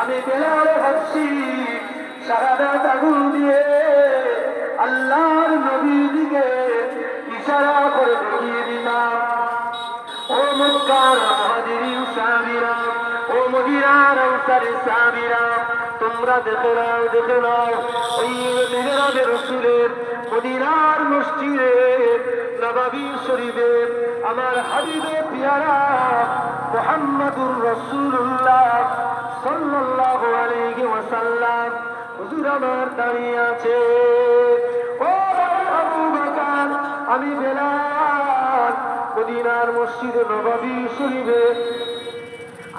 আমি বেলালে ভাবছি সারা রাত দিয়ে আল্লাহর নবীর দিকে ইশারা করে দেখিয়ে দিলাম। ও মক্কার মহাজিরিন সাহাবীরা ও মদিনার আনসারি সাহাবীরা তোমরা দেখে নাও দেখে নাও, ওই মেহরাবের রসুলের মদিনার মসজিদে, নবাবী শরীফে আমার হাবিবে পিয়ারা মোহাম্মদুর রসুল্লাহ সাল্লাল্লাহু আলাইহি ওয়াসাল্লাম। হুজুর আমার দাঁড়িয়ে আছে। ও আবু বকর, আমি বেলাল মদিনার মসজিদে নবাবী শরীফে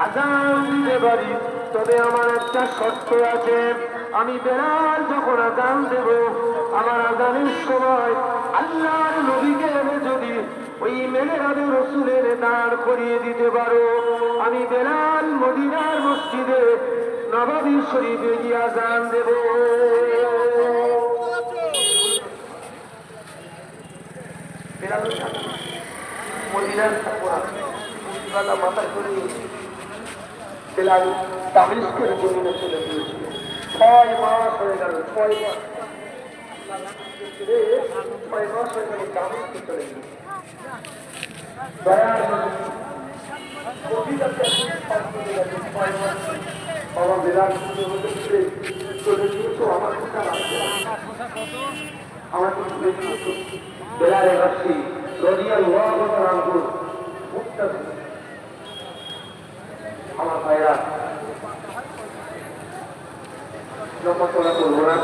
আজান দিতে পারি, তবে আমার একটা শর্ত আছে। আমি বেলাল যখন আজান দেব, আমার আজানের সময় আল্লাহর নবীকে এনে যদি ওই মেয়েরাদের রসুলের দাঁড় করিয়ে দিতে পারো, আমি বেলাল মদিনার মসজিদে নবাবী শরীফে গিয়ে আজান দেব। বেলাল মদিনার ঠাকুর মাথা করে বেলাল গিয়েছিল। ছয় মাস হয়ে গেল, ছয় মাস। আমাকে বেলালে বাসী রদিয়াল ওয়াহ রামপুর আমার ভাইরা লম্বা চলা করব না।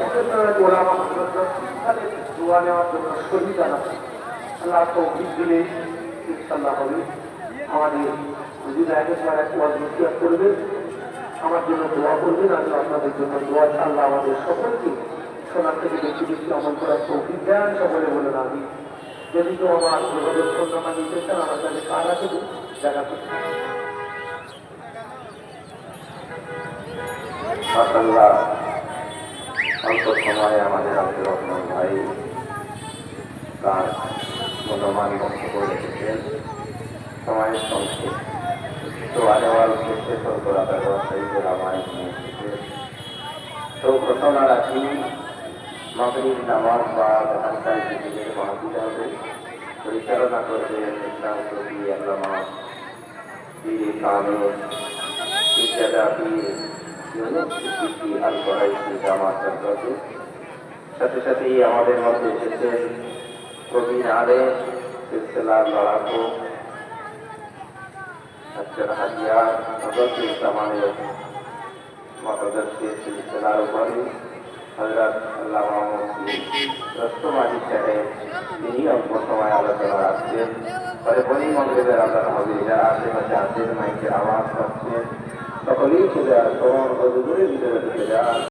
একেবারে নেওয়ার জন্য শহীদ আছে আল্লাহ তৌফিক দিলে ইনশাল্লাহ হবে। আমাদের যদি একেবারে এক ওয়াজ নসিহত করবে আমার জন্য দোয়া করবেন। আমি আপনাদের জন্য দোয়া আল্লাহ আমাদের সকলকে সোনার থেকে বেশি বেশি আমল করার তৌফিক দেন। সকলে বলেন আমি যদি কেউ আমার যোগাযোগ নাম্বার নিতে চান, আমার কাছে কার আছে দেখা করতে মাসাল্লাহ অল্প সময়ে আমাদের আব্দুর রহমান ভাই তার মূল্যবান বক্তব্য রেখেছেন। সময়ের সঙ্গে তো আদেওয়াল উদ্দেশ্যে সরকার নিয়ে এসেছে। তো ঘোষণা রাখি মাগরিব নামাজ বা এখানকার জীবনের মহাবিদ্যালয় পরিচালনা করবেন ইসলাম কবি আল্লামা পীর কানুন ইত্যাদা সাথে সাথেই আমাদের মধ্যে এসেছেন প্রবীণ আলে সিলসিলার লড়াকু একজন হাজিয়া সদস্য ইসলামানের মতদর্শী সিলসিলার উপরে হজরত আল্লাহ রস্তমাজি সাহেব তিনি অল্প সময় আলোচনা রাখছেন পরে বনি মন্দিরের আল্লাহ হবে যারা আশেপাশে আছেন মাইকের আওয়াজ পাচ্ছেন সকলেই চলে আসুন দূরে ভিতরে ঢুকে যান